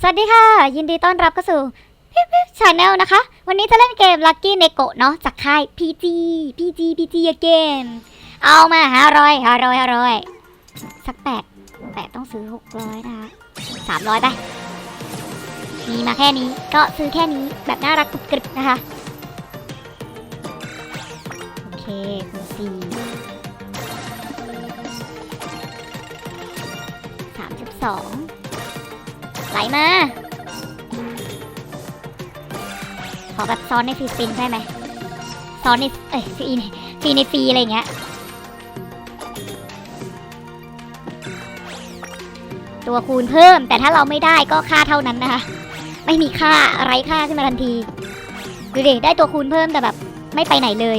สวัสดีค่ะ ยินดีต้อนรับเข้าสู่ชาแนลนะคะ วันนี้จะเล่นเกม Lucky n e k o เนาะจากค่าย PG PG PG again เอามาห้าร้อยห้าร้อยห้าร้อยสักแปดแปดต้องซื้อหกร้อยนะคะสามร้อยไป มีมาแค่นี้ก็ซื้อแค่นี้แบบน่ารักกรุบกริบนะคะ โอเคคุณสี่สามสิบสอง ไหลมา ขอแบบซ้อนในฟรีสปินใช่ไหมซ้อนในเอ้ยฟรีในฟรีในฟรีอะไรเงี้ย ตัวคูณเพิ่ม แต่ถ้าเราไม่ได้ก็ค่าเท่านั้นนะคะ ไม่มีค่าไรค่าขึ้นมาทันที ดูดิได้ตัวคูณเพิ่มแต่แบบไม่ไปไหนเลย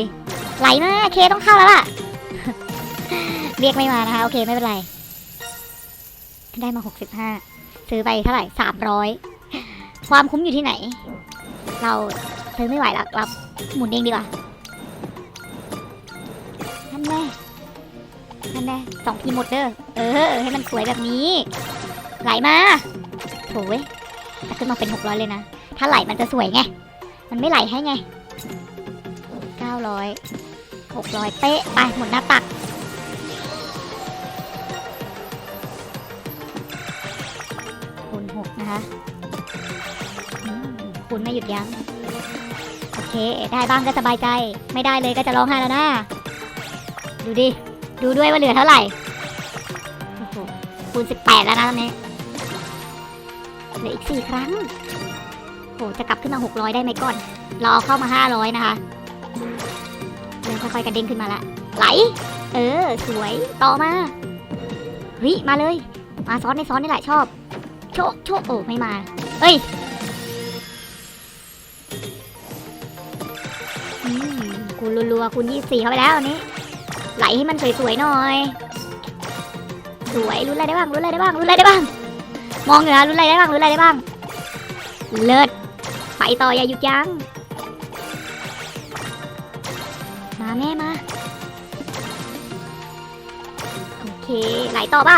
ไหลมาเคต้องเข้าแล้วล่ะ เรียกไม่มานะคะ โอเคไม่เป็นไร ได้มาหกสิบห้า ซื้อไปเท่าไหร่สามร้อยความคุ้มอยู่ที่ไหน เราซื้อไม่ไหวแล้วเราหมุนเองดีกว่านั่นแน่นั่นแน่สองทีหมดเด้อเออ ให้มันสวยแบบนี้ ไหลมาโถยขึ้นมาเป็นหกร้อยเลยนะ ถ้าไหลมันจะสวยไง มันไม่ไหลให้ไงเก้าร้อยหกร้อยเป๊ะ ไปหมดหน้าตัก คูณไม่หยุดยั้ง โอเค ได้บ้างก็สบายใจ ไม่ได้เลยก็จะร้องไห้แล้วนะ ดูดิ ดูด้วยว่าเหลือเท่าไหร่โอ้โหคูณสิบแปดแล้วนะตอนนี้ เหลืออีกสี่ครั้งโหจะกลับขึ้นมาหกร้อยได้ไหมก่อน รอเข้ามาห้าร้อยนะคะเริ่มค่อยๆกระเด้งขึ้นมาละ ไหล เออ สวย ต่อมาเฮ้ยมาเลย มาซ้อนในซ้อนนี่แหละชอบ โชะโชะโอ้ไม่มา เอ้ย รัวๆคูณยี่สี่เข้าไปแล้วนี้ไหลให้มันสวยๆหน่อย สวยรุ้นอะไรได้บ้างรุ้นอะไรได้บ้างรุ้นอะไรได้บ้าง มองอยู่นะรุ้นอะไรได้บ้างรุ้นอะไรได้บ้าง เลิศไปต่ออย่าหยุดยั้งมาแม่มาโอเคไหลต่อป่ะ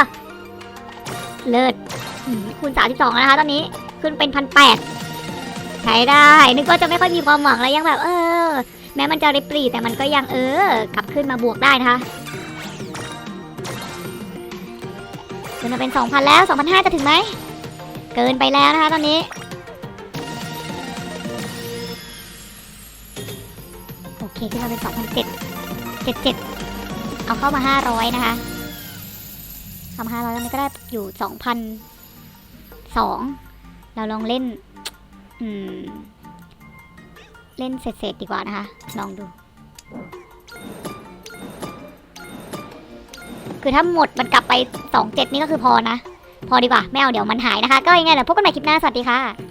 เลิศคูณสามสิบสองนะคะตอนนี้ขึ้นเป็นพันแปดใช้ได้ นึกว่าจะไม่ค่อยมีความหวังแล้วยังแบบ เออ แม้มันจะริบหรีแต่มันก็ยังเออกลับขึ้นมาบวกได้นะคะขึ้นมาเป็นสองพันแล้วสองพันห้าจะถึงไหม เกินไปแล้วนะคะตอนนี้ โอเคขึ้นมาเป็นสองพันเจ็ดเจ็ดเจ็ดเอาเข้ามาห้าร้อยนะคะเข้ามาห้าร้อยแล้วมันก็ได้อยู่สองพันสองเราลองเล่น อืม เล่นเสร็จๆดีกว่านะคะ ลองดู คือถ้าหมดมันกลับไปสองเจ็ดนี่ก็คือพอนะ พอดีกว่า ไม่เอาเดี๋ยวมันหายนะคะ ก็ยังไงเดี๋ยวพบกันใหม่คลิปหน้า สวัสดีค่ะ